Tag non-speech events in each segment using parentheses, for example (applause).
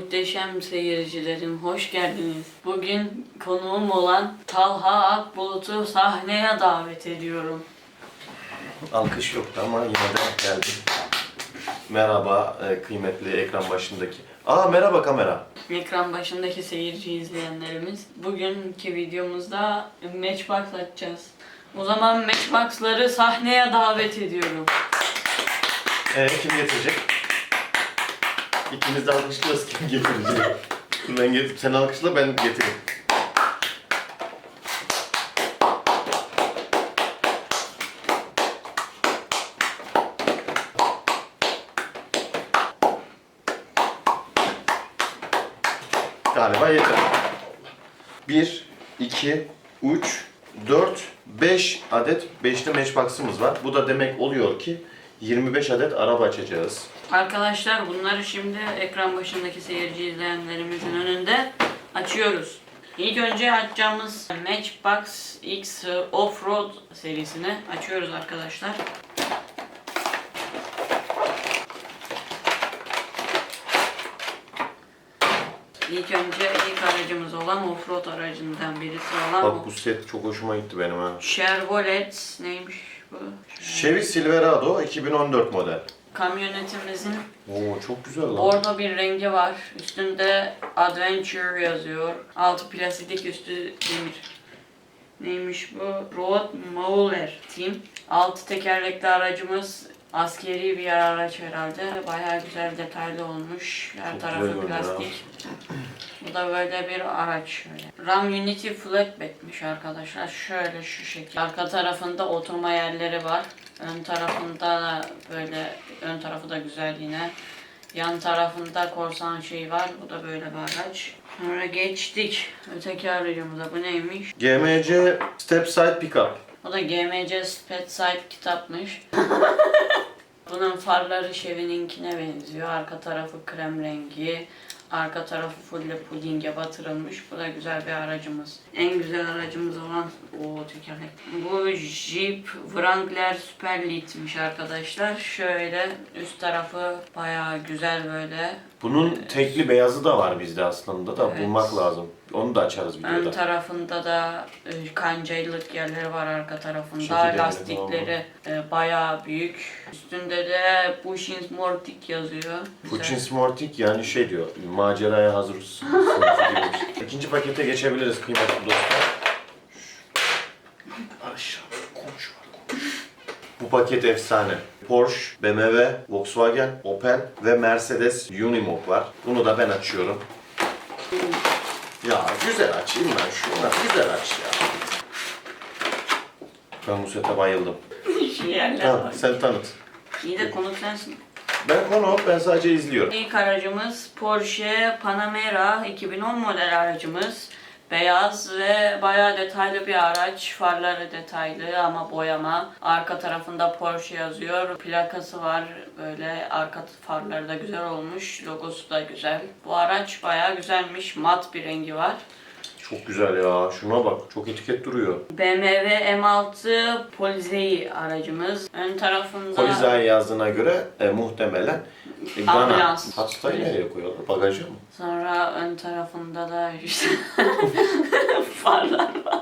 Muhteşem seyircilerim, hoş geldiniz. Bugün konuğum olan Talha Akbulut'u sahneye davet ediyorum. Alkış yoktu ama yine de geldi. Merhaba e, kıymetli ekran başındaki. Aa merhaba kamera. Ekran başındaki seyirci izleyenlerimiz. Bugünkü videomuzda Matchbox açacağız. O zaman Matchbox'ları sahneye davet ediyorum. Ee, kim getirecek? İkimiz de alkışlıyoruz kim getirecek. Ben getir, sen alkışla ben getireyim. Galiba yeter. 1, 2, 3, 4, 5 adet 5'li matchbox'ımız var. Bu da demek oluyor ki 25 adet araba açacağız. Arkadaşlar bunları şimdi ekran başındaki seyirci izleyenlerimizin önünde açıyoruz. İlk önce açacağımız Matchbox X Offroad serisini açıyoruz arkadaşlar. İlk önce ilk aracımız olan offroad aracından birisi olan Bak bu set çok hoşuma gitti benim ha. Chevrolet neymiş bu? Chevy Silverado 2014 model. Kamyonetimizin Oo çok güzel lan. Orada bir rengi var. Üstünde Adventure yazıyor. Altı plastik, üstü demir. Neymiş bu? Road Mauler Team. Altı tekerlekli aracımız askeri bir araç herhalde. Bayağı güzel detaylı olmuş. Her Çok tarafı görünüyor plastik. Bu da böyle bir araç şöyle. Ram Unity Flatbed'miş arkadaşlar. Şöyle şu şekilde. Arka tarafında oturma yerleri var. Ön tarafında da böyle ön tarafı da güzel yine. Yan tarafında korsan şey var. Bu da böyle bir araç. Sonra geçtik. Öteki aracımıza. Bu neymiş? GMC Step Side Pickup. O da GMC Spedside kitapmış. (laughs) Bunun farları Chevy'ninkine benziyor. Arka tarafı krem rengi. Arka tarafı full pudinge batırılmış. Bu da güzel bir aracımız. En güzel aracımız olan o tekerlek. Bu Jeep Wrangler Super Lead'miş arkadaşlar. Şöyle üst tarafı bayağı güzel böyle. Bunun tekli beyazı da var bizde aslında da Evet. bulmak lazım. Onu da açarız Ön videoda. tarafında da e, kancaylık yerleri var arka tarafında. Çekirdekleri Lastikleri e, bayağı büyük. Üstünde de Bushins Mortic yazıyor. Güzel. Puchin Smartic yani şey diyor, maceraya hazır şey. (laughs) İkinci pakete geçebiliriz kıymetli dostlar. Aşağı konuş var konuş. Bu paket efsane. Porsche, BMW, Volkswagen, Opel ve Mercedes Unimog var. Bunu da ben açıyorum. Ya güzel açayım ben şunu. Güzel aç ya. Ben bu sete bayıldım. (laughs) Yerler var. sen tanıt. İyi de konuk sensin. Ben konu ben sadece izliyorum. İlk aracımız Porsche Panamera 2010 model aracımız. Beyaz ve bayağı detaylı bir araç. Farları detaylı ama boyama. Arka tarafında Porsche yazıyor. Plakası var böyle. Arka farları da güzel olmuş. Logosu da güzel. Bu araç bayağı güzelmiş. Mat bir rengi var. Çok güzel ya. Şuna bak. Çok etiket duruyor. BMW M6 Polizei aracımız. Ön tarafında... Polizay yazdığına göre e, muhtemelen e, Gana. Ambulans. Hastayı nereye koyuyorlar? Bagaja mı? Sonra ön tarafında da işte (laughs) farlar var.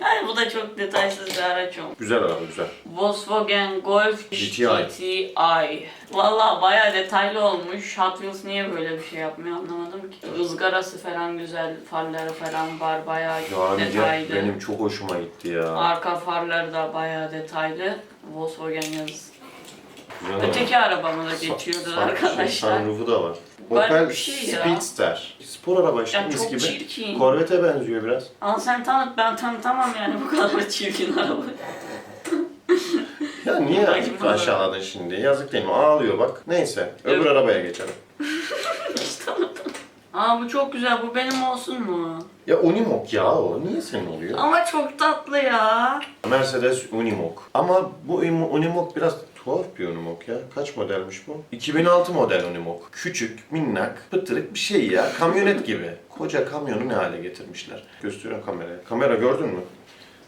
yani bu da çok detaysız bir araç olmuş. Güzel araba güzel. Volkswagen Golf GTI. GTI. Valla bayağı detaylı olmuş. Hot Wheels niye böyle bir şey yapmıyor anlamadım ki. Izgarası falan güzel, farları falan var bayağı Yani detaylı. benim çok hoşuma gitti ya. Arka farları da bayağı detaylı. Volkswagen yazısı. Güzel. Öteki geçiyoruz Sun- arkadaşlar. Sunroof'u da var. Opel bir şey ya. Speedster. Spor araba işte Ya mis çok gibi. çirkin. Corvette'e benziyor biraz. Al sen tanıt ben tanıtamam yani bu kadar (laughs) çirkin araba. Ya niye aşağıladın şimdi? Yazık değil mi? Ağlıyor bak. Neyse. Öbür arabaya geçelim. Aa bu çok güzel bu benim olsun mu? Ya Unimog ya o. Niye senin oluyor? Ama çok tatlı ya. Mercedes Unimog. Ama bu Uni- Unimog biraz tuhaf bir Unimog ya. Kaç modelmiş bu? 2006 model Unimog. Küçük, minnak, pıtırık bir şey ya. Kamyonet gibi. Koca kamyonu ne hale getirmişler. Gösteriyorum kameraya. Kamera gördün mü?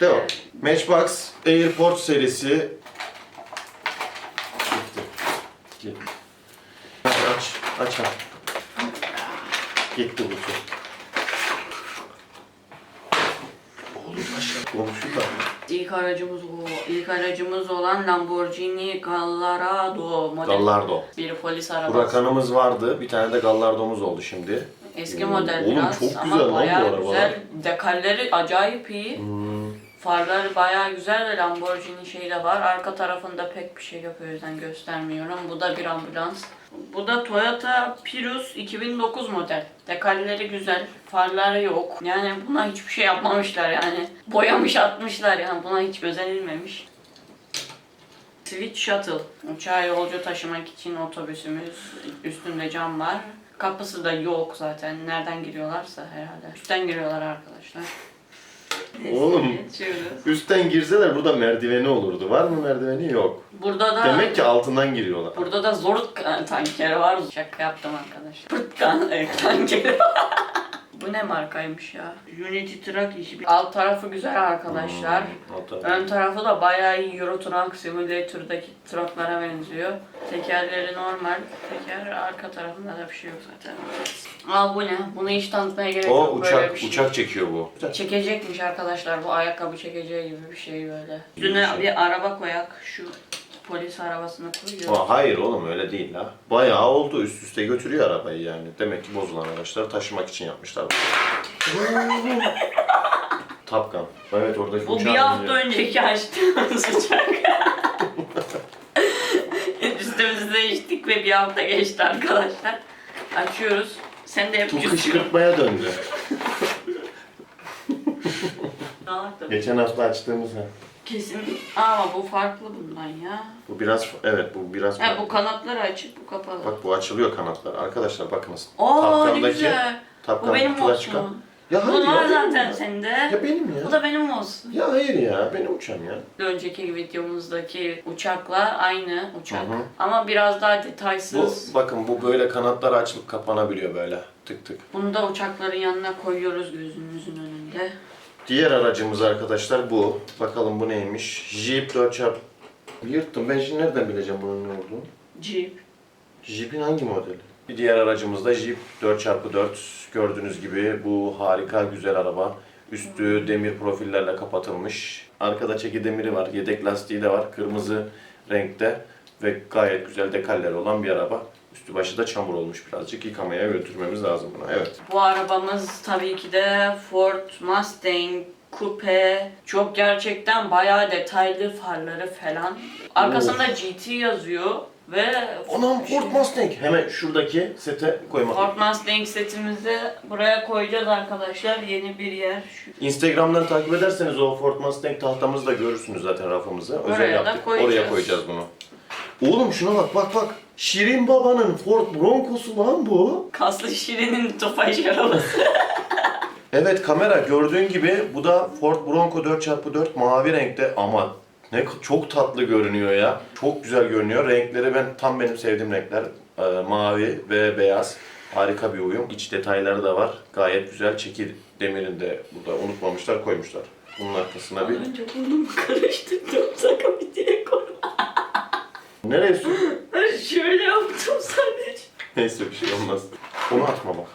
Devam. Matchbox Airport serisi. Gitti. Aç, aç, aç. Gitti bu çok. Oğlum aşağı komşu da. İlk aracımız o. İlk aracımız olan Lamborghini Gallardo model. Gallardo. Bir polis arabası. Huracanımız vardı. Bir tane de Gallardo'muz oldu şimdi. Eski Oo, model oğlum biraz çok ama güzel lan bu bayağı güzel. Dekalleri acayip iyi. Hmm. Farları bayağı güzel ve Lamborghini şeyi de var. Arka tarafında pek bir şey yok o yüzden göstermiyorum. Bu da bir ambulans. Bu da Toyota Prius 2009 model. Dekalleri güzel, farları yok. Yani buna hiçbir şey yapmamışlar yani. Boyamış atmışlar yani buna hiç özenilmemiş. Switch Shuttle. Uçağa yolcu taşımak için otobüsümüz. Üstünde cam var. Kapısı da yok zaten. Nereden giriyorlarsa herhalde. Üstten giriyorlar arkadaşlar. Oğlum. Geçiyoruz. Üstten girseler burada merdiveni olurdu. Var mı merdiveni? Yok. Burada da Demek ki altından giriyorlar. burada da Zorut tankeri var. Şaka yaptım arkadaşlar. Pırtkan e, (laughs) tankeri. Bu ne markaymış ya? Unity Truck işi. Alt tarafı güzel arkadaşlar. Hmm, tabii. Ön tarafı da bayağı iyi Euro Truck Simulator'daki trucklara benziyor. Tekerleri normal. Teker arka tarafında da bir şey yok zaten. Aa bu ne? Bunu hiç tanıtmaya gerek O yok. Böyle uçak bir şey. uçak çekiyor bu. Çekecekmiş arkadaşlar bu ayakkabı çekeceği gibi bir şey böyle. Üstüne şey. bir araba koyak şu polis arabasını koyuyor. Aa, hayır oğlum öyle değil la. Bayağı oldu üst üste götürüyor arabayı yani. Demek ki bozulan araçları taşımak için yapmışlar. Top Gun. Evet oradaki Bu bir hafta benziyor. önceki açtığımız uçak. (laughs) Üstümüzü değiştik ve bir hafta geçti arkadaşlar. Açıyoruz. Sen de hep Bu küstün. kışkırtmaya döndü. (laughs) Geçen hafta açtığımız ha. Kesin. Ama bu farklı bundan ya. Bu biraz evet bu biraz Ha, bu kanatları açık, bu kapalı. Bak bu açılıyor kanatlar. Arkadaşlar bakınız. Oo ne güzel. Tapkan Bu benim çıkan- olsun. Ya hayır Bu ya, var zaten ya. sende. Ya benim ya. Bu da benim olsun. Ya hayır ya benim uçağım ya. Önceki videomuzdaki uçakla aynı uçak. Hı hı. Ama biraz daha Bu detaysız. bakın bu böyle kanatları açılıp kapanabiliyor böyle tık tık. Bunu da uçakların yanına koyuyoruz gözümüzün önünde. Diğer aracımız arkadaşlar bu. Bakalım bu neymiş? Jeep 4x... Yırttım. Ben şimdi nereden bileceğim bunun ne olduğunu? Jeep. Jeep'in hangi modeli? Bir diğer aracımız da Jeep 4x4. Gördüğünüz gibi bu harika güzel araba. Üstü demir profillerle kapatılmış. Arkada çeki demiri var. Yedek lastiği de var. Kırmızı renkte ve gayet güzel dekalleri olan bir araba. Üstü başı da çamur olmuş birazcık. Yıkamaya götürmemiz lazım buna. Evet. Bu arabamız tabii ki de Ford Mustang Coupe. Çok gerçekten bayağı detaylı farları falan. Arkasında GT yazıyor ve Anam Ford Mustang. Hemen şuradaki sete koymak. Ford Mustang setimizi buraya koyacağız arkadaşlar. Yeni bir yer. Şu Instagram'dan takip ederseniz o Ford Mustang tahtamızı da görürsünüz zaten rafımızı. Özel Oraya da yaptık. koyacağız. Oraya koyacağız bunu. Oğlum şuna bak bak bak. Şirin Baba'nın Ford Bronco'su lan bu. Kaslı Şirin'in Tofaş arabası. (laughs) Evet kamera gördüğün gibi bu da Ford Bronco 4x4 mavi renkte ama ne çok tatlı görünüyor ya. Çok güzel görünüyor. Renkleri ben tam benim sevdiğim renkler. Ee, mavi ve beyaz. Harika bir uyum. İç detayları da var. Gayet güzel. Çeki demirini de burada unutmamışlar koymuşlar. Bunun arkasına bir... Önce burnumu karıştırdım sakın bir diye koy. Nereye sür? Ben şöyle yaptım sadece. Neyse bir şey olmaz. Onu atma bak.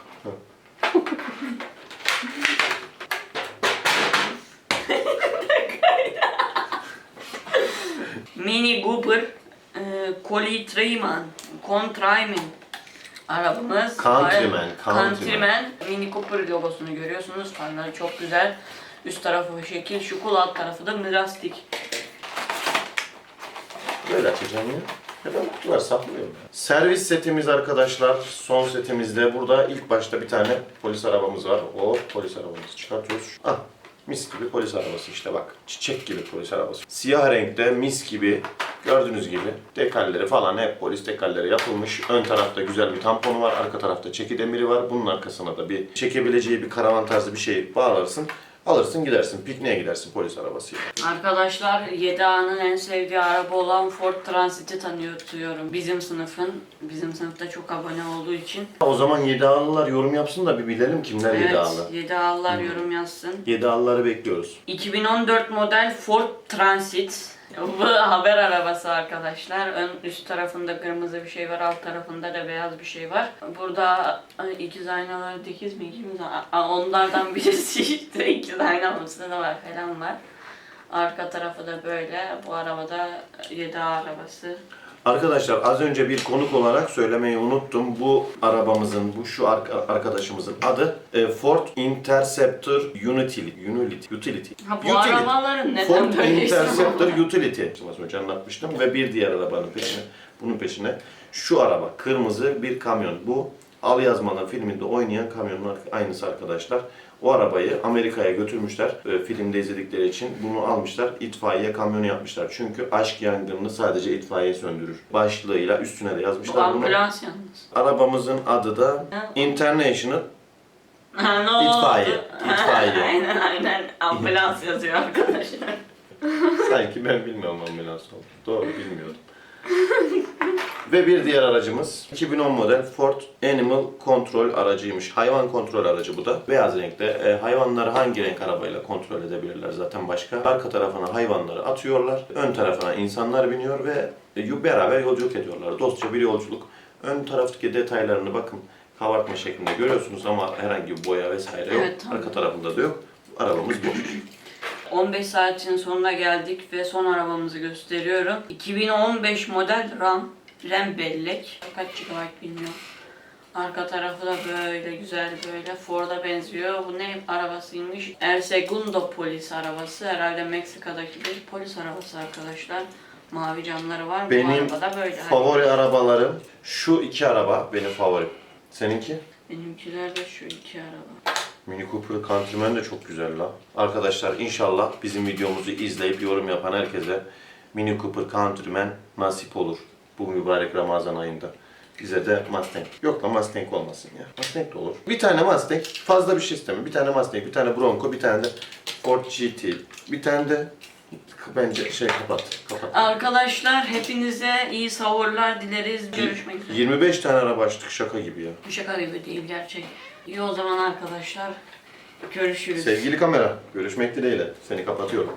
(laughs) Mini Cooper e, Collie Trayman Countryman arabamız. Countryman, Countryman. Countryman Mini Cooper logosunu görüyorsunuz. Farları çok güzel. Üst tarafı bu şekil, şu kul alt tarafı da plastik. Böyle açacağım ya. Ben kutular saklıyorum. ya. Servis setimiz arkadaşlar. Son setimizde burada ilk başta bir tane polis arabamız var. O polis arabamızı çıkartıyoruz. Ah mis gibi polis arabası işte bak. Çiçek gibi polis arabası. Siyah renkte mis gibi gördüğünüz gibi dekalleri falan hep polis dekalleri yapılmış. Ön tarafta güzel bir tamponu var. Arka tarafta çeki demiri var. Bunun arkasına da bir çekebileceği bir karavan tarzı bir şey bağlarsın. Alırsın gidersin. Pikniğe gidersin polis arabasıyla. Arkadaşlar 7A'nın en sevdiği araba olan Ford Transit'i tanıtıyorum. Bizim sınıfın, bizim sınıfta çok abone olduğu için. O zaman 7 A'lılar yorum yapsın da bir bilelim kimler 7 Evet, A'lı. 7A'lılar yorum yazsın. 7 A'lıları bekliyoruz. 2014 model Ford Transit Bu haber arabası arkadaşlar. Ön üst tarafında kırmızı bir şey var, alt tarafında da beyaz bir şey var. Burada ay, ikiz aynalar dikiz mi ikimiz onlardan (laughs) birisi işte ikiz aynalısı da var falan var. Arka tarafı da böyle. Bu arabada 7 arabası. Arkadaşlar az önce bir konuk olarak söylemeyi unuttum. Bu arabamızın, bu şu arka- arkadaşımızın adı e, Ford Interceptor Utility. Utility. Utility. Ha bu Utility. arabaların neden Ford böyle Interceptor ismi Utility. Az önce anlatmıştım ve bir diğer arabanın peşine, bunun peşine şu araba, kırmızı bir kamyon. Bu Al Yazmalı filminde oynayan kamyonun aynısı arkadaşlar. O arabayı Amerika'ya götürmüşler e, filmde izledikleri için. Bunu almışlar, itfaiye kamyonu yapmışlar. Çünkü aşk yangınını sadece itfaiye söndürür. Başlığıyla üstüne de Bu yazmışlar bunu. ambulans yalnız. Arabamızın adı da. International Ha, ne oldu? İtfaiye, itfaiye. (laughs) aynen aynen. Ambulans yazıyor arkadaşlar. Sanki ben bilmiyorum ambulans oldu. Doğru bilmiyordum. (laughs) Ve bir diğer aracımız 2010 model Ford Animal Control aracıymış. Hayvan kontrol aracı bu da. Beyaz renkte. E, hayvanları hangi renk arabayla kontrol edebilirler zaten başka. Arka tarafına hayvanları atıyorlar. Ön tarafına insanlar biniyor ve e, beraber yolculuk ediyorlar. Dostça bir yolculuk. Ön taraftaki detaylarını bakın kabartma şeklinde görüyorsunuz ama herhangi bir boya vesaire yok. Evet, tamam. Arka tarafında da yok. Arabamız bu. 15 saatin sonuna geldik ve son arabamızı gösteriyorum. 2015 model RAM. RAM bellek. Kaç GB bilmiyorum. Arka tarafı da böyle güzel böyle Ford'a benziyor. Bu ne arabasıymış? El Segundo polis arabası. Herhalde Meksika'daki bir polis arabası arkadaşlar. Mavi camları var. Bu Benim arabada böyle. Favori arabalarım şu iki araba benim favorim. Seninki? Benimkiler de şu iki araba. Mini Cooper Countryman de çok güzel la. Arkadaşlar inşallah bizim videomuzu izleyip yorum yapan herkese Mini Cooper Countryman nasip olur. Bu mübarek Ramazan ayında. Bize de Mustang. Yok da Mustang olmasın ya. Mustang de olur. Bir tane Mustang. Fazla bir şey istemiyorum. Bir tane Mustang, bir tane Bronco, bir tane de Ford GT. Bir tane de bence şey kapat. Kapat. Arkadaşlar hepinize iyi sahurlar dileriz. Görüşmek üzere. 25 tane araba açtık şaka gibi ya. Şaka gibi değil gerçek. İyi o zaman arkadaşlar. Görüşürüz. Sevgili kamera, görüşmek dileğiyle. Seni kapatıyorum.